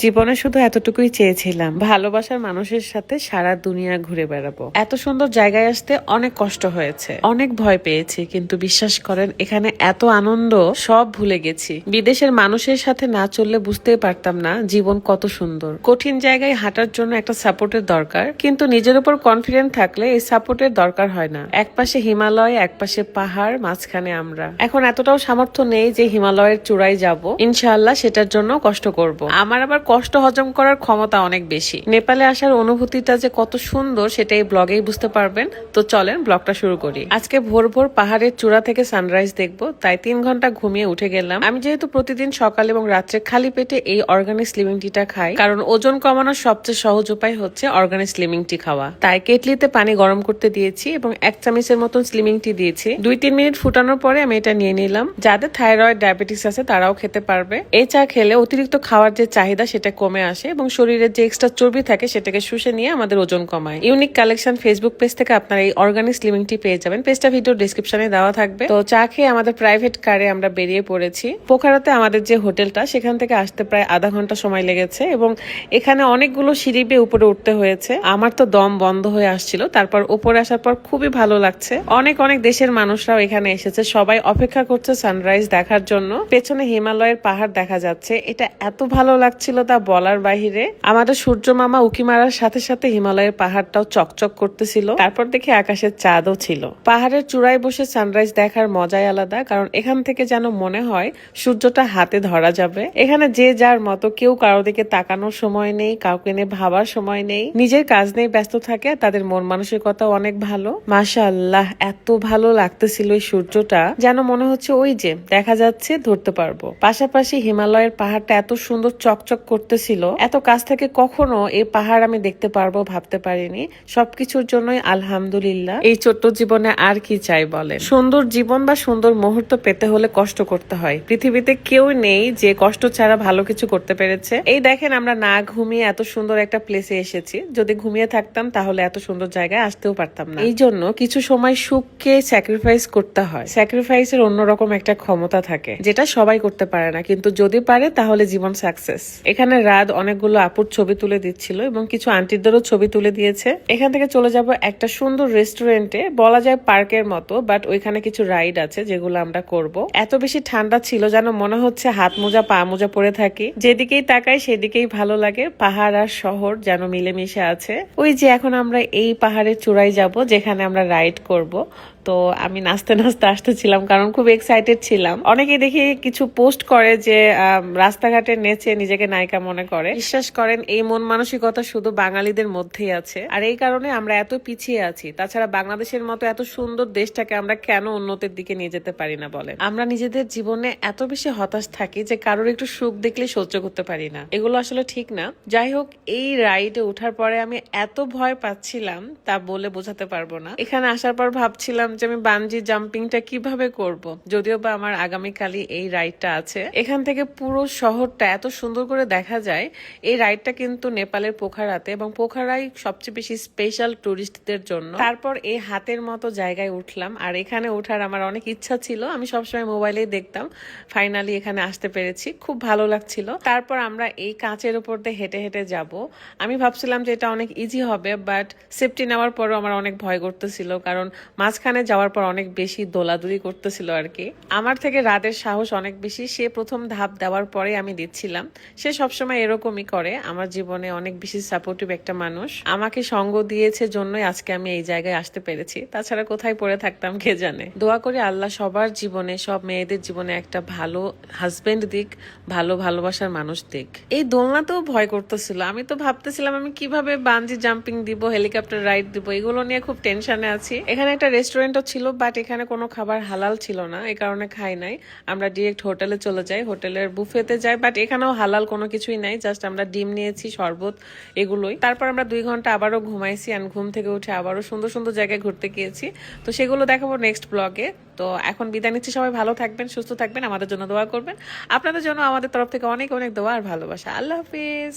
জীবনে শুধু এতটুকুই চেয়েছিলাম, ভালোবাসার মানুষের সাথে সারা দুনিয়া ঘুরে বেড়াবো। এত সুন্দর জায়গায় আসতে অনেক কষ্ট হয়েছে, অনেক ভয় পেয়েছি, কিন্তু বিশ্বাস করেন, এখানে এত আনন্দ সব ভুলে গেছি। বিদেশের মানুষের সাথে না চললে বুঝতেই পারতাম না জীবন কত সুন্দর। কঠিন জায়গায় হাঁটার জন্য একটা সাপোর্টের দরকার, কিন্তু নিজের উপর কনফিডেন্ট থাকলে এই সাপোর্টের দরকার হয় না। এক পাশে হিমালয় এক পাশে পাহাড়, মাঝখানে আমরা। এখন এতটাও সামর্থ্য নেই যে হিমালয়ের চূড়ায় যাব। ইনশাআল্লাহ সেটার জন্য কষ্ট করব। আমার আবার কষ্ট হজম করার ক্ষমতা অনেক বেশি। নেপালে আসার অনুভূতিটা যে কত সুন্দর সেটা এই ব্লগেই বুঝতে পারবেন। তো চলেন ব্লগটা শুরু করি। আজকে ভোর ভোর পাহাড়ের চূড়া থেকে সানরাইজ দেখব, তাই তিন ঘণ্টা ঘুমিয়ে উঠে গেলাম। আমি যেহেতু প্রতিদিন সকাল এবং রাত্রে খালি পেটে এই অর্গানিক স্লিমিং টিটা খাই, কারণ ওজন কমানোর সবচেয়ে সহজ উপায় হচ্ছে অর্গানিক স্লিমিং টি খাওয়া। তাই কেটলিতে পানি গরম করতে দিয়েছি এবং এক চামচের মতন স্লিমিং টি দিয়েছি। দুই তিন মিনিট ফুটানোর পরে আমি এটা নিয়ে নিলাম। যাদের থাইরয়েড, ডায়াবেটিস আছে তারাও খেতে পারবে। এই চা খেলে অতিরিক্ত খাওয়ার যে চাহিদা সেটা কমে আসে এবং শরীরের যে এক্সট্রা চর্বি থাকে সেটাকে শুষে নিয়ে আমাদের ওজন কমায়। ইউনিক কালেকশন ফেসবুক পেজ থেকে আপনারা এই অর্গানিক স্লিমিং টি পেয়ে যাবেন। পেজটা ভিডিও ডিসক্রিপশনে দেওয়া থাকবে। তো চা খেয়ে আমাদের প্রাইভেট কারে আমরা বেরিয়ে পড়েছি। পোখারাতে আমাদের যে হোটেলটা, সেখান থেকে আসতে প্রায় আধা ঘণ্টা সময় লেগেছে এবং এখানে অনেকগুলো সিঁড়ি বেয়ে উপরে উঠতে হয়েছে। আমার তো দম বন্ধ হয়ে আসছিল। তারপর উপরে আসার পর খুবই ভালো লাগছে। অনেক অনেক দেশের মানুষরাও এখানে এসেছে। সবাই অপেক্ষা করছে সানরাইজ দেখার জন্য। পেছনে হিমালয়ের পাহাড় দেখা যাচ্ছে। এটা এত ভালো লাগছিল তা বলার বাহিরে, আমাদের সূর্য মামা উকি মারার সাথে সাথে হিমালয়ের পাহাড়টাও চকচক করতেছিল। তারপর দেখি আকাশের চাঁদও ছিল। পাহাড়ের চূড়ায় বসে সানরাইজ দেখার মজাই আলাদা, কারণ এখান থেকে যেন মনে হয় সূর্যটা হাতে ধরা যাবে। এখানে যে যার মতো কেউ কারও দিকে তাকানোর সময় নেই, কাউকে নিয়ে ভাবার সময় নেই। নিজের কাজ নিয়ে ব্যস্ত থাকে, তাদের মন মানসিকতা অনেক ভালো। মাশা আল্লাহ এত ভালো লাগতেছিল এই সূর্যটা, যেন মনে হচ্ছে ওই যে, দেখা যাচ্ছে, ধরতে পারব। পাশাপাশি হিমালয়ের পাহাড়টা এত সুন্দর চকচক করতেছিল। এত কাছ থেকে কখনো এই পাহাড় আমি দেখতে পারব, ভাবতে পারিনি। সবকিছুর জন্যই আলহামদুলিল্লাহ। এই ছোট্ট জীবনে আর কি চাই বলে সুন্দর জীবন বা সুন্দর মুহূর্ত পেতে হলে কষ্ট করতে হয়। পৃথিবীতে কেউ নেই যে কষ্ট ছাড়া ভালো কিছু করতে পেরেছে। এই দেখেন আমরা না ঘুমিয়ে এত সুন্দর একটা প্লেসে এসেছি। যদি ঘুমিয়ে থাকতাম তাহলে এত সুন্দর জায়গায় আসতেও পারতাম না। এই জন্য কিছু সময় সুখকে স্যাক্রিফাইস করতে হয়। স্যাক্রিফাইসের অন্যরকম একটা ক্ষমতা থাকে, যেটা সবাই করতে পারে না। কিন্তু যদি পারে তাহলে জীবন সাকসেস এখানে রাত অনেকগুলো আপুর ছবি তুলে দিচ্ছিল এবং কিছু আন্টিদেরও ছবি তুলে দিয়েছে। এখান থেকে চলে যাব একটা সুন্দর রেস্টুরেন্টে, বলা যায় পার্কের মতো, বাট ওইখানে কিছু রাইড আছে যেগুলো আমরা করব। এত বেশি ঠান্ডা ছিল যেন মনে হচ্ছে হাত মোজা, পা মোজা পরে থাকি। যেদিকেই তাকাই সেদিকেই ভালো লাগে, পাহাড় আর শহর যেন মিলেমিশে আছে। ওই যে এখন আমরা এই পাহাড়ের চূড়ায় যাব, যেখানে আমরা রাইড করব। তো আমি নাচতে নাচতে আসতেছিলাম, কারণ খুব এক্সাইটেড ছিলাম। অনেকে দেখি কিছু পোস্ট করে যে রাস্তাঘাটে নেচে নিজেকে নায়িকা মনে করে। বিশ্বাস করেন, এই মন মানসিকতা শুধু বাঙালিদের মধ্যেই আছে। আর এই কারণে আমরা এত পিছিয়ে আছি। তাছাড়া বাংলাদেশের মতো এত সুন্দর দেশটাকে আমরা কেন উন্নতির দিকে নিয়ে যেতে পারি না বলেন? আমরা নিজেদের জীবনে এত বেশি হতাশ থাকি যে কারোর একটু সুখ দেখলে সহ্য করতে পারি না। এগুলো আসলে ঠিক না। যাই হোক, এই রাইডে ওঠার পরে আমি এত ভয় পাচ্ছিলাম, তা বলে বোঝাতে পারব না। এখানে আসার পর ভাবছিলাম যে আমি বানজি জাম্পিংটা কীভাবে করব? যদিও বা আমার আগামীকালই এই রাইডটা আছে। এখান থেকে পুরো শহরটা এত সুন্দর করে দেখা যায়। এই রাইডটা কিন্তু নেপালের পোখারাতে এবং পোখারাই সবচেয়ে বেশি স্পেশাল টুরিস্টদের জন্য। তারপর এই হাতের মতো জায়গায় উঠলাম আর এখানে ওঠার আমার অনেক ইচ্ছা ছিল। আমি সবসময় মোবাইলেই দেখতাম। ফাইনালি এখানে আসতে পেরেছি। খুব ভালো লাগছিল। তারপর আমরা এই কাঁচের উপর দিয়ে হেঁটে হেঁটে যাব। আমি ভাবছিলাম যে এটা অনেক ইজি হবে বাট সেফটি নেওয়ার পরও আমার অনেক ভয় করতেছিল। কারণ মাঝখানে যাওয়ার পর অনেক বেশি দোলাদুলি করতেছিল আর কি। আমার থেকে রাতের সাহস অনেক বেশি। সে প্রথম ধাপ দেওয়ার পরে আমি দিচ্ছিলাম। সে সবসময় এরকমই করে। আমার জীবনে অনেক বেশি সাপোর্টিভ একটা মানুষ। আমাকে সঙ্গ দিয়েছে জন্যই আজকে আমি এই জায়গায় আসতে পেরেছি। তাছাড়া কোথায় পড়ে থাকতাম কে জানে? দোয়া করি আল্লাহ সবার জীবনে, সব মেয়েদের জীবনে একটা ভালো হাজবেন্ড দিক, ভালো ভালোবাসার মানুষ দিক। এই দোলনাতেও ভয় করতেছিল। আমি তো ভাবতেছিলাম আমি কীভাবে বানজি জাম্পিং দিব হেলিকপ্টার রাইড দিব, এগুলো নিয়ে খুব টেনশনে আছি। এখানে একটা রেস্টুরেন্টও ছিল বাট এখানে কোনো খাবার হালাল ছিল না এই কারণে খাই নাই। আমরা ডিরেক্ট হোটেলে চলে যাই, হোটেলের বুফেতে যাই বাট এখানেও হালাল কোনো কিছুই নাই জাস্ট আমরা ডিম নিয়েছি, শরবত, এগুলোই। তারপর আমরা দুই ঘণ্টা আবারও ঘুমাইছি অ্যান্ড ঘুম থেকে উঠে আবারও সুন্দর সুন্দর জায়গায় ঘুরতে গিয়েছি। তো সেগুলো দেখাবো নেক্সট ব্লগে তো এখন বিদায় নিচ্ছি, সবাই ভালো থাকবেন, সুস্থ থাকবেন, আমাদের জন্য দোয়া করবেন। আপনাদের জন্য আমাদের তরফ থেকে অনেক অনেক দোয়া আর ভালোবাসা। আল্লাহ হাফিজ।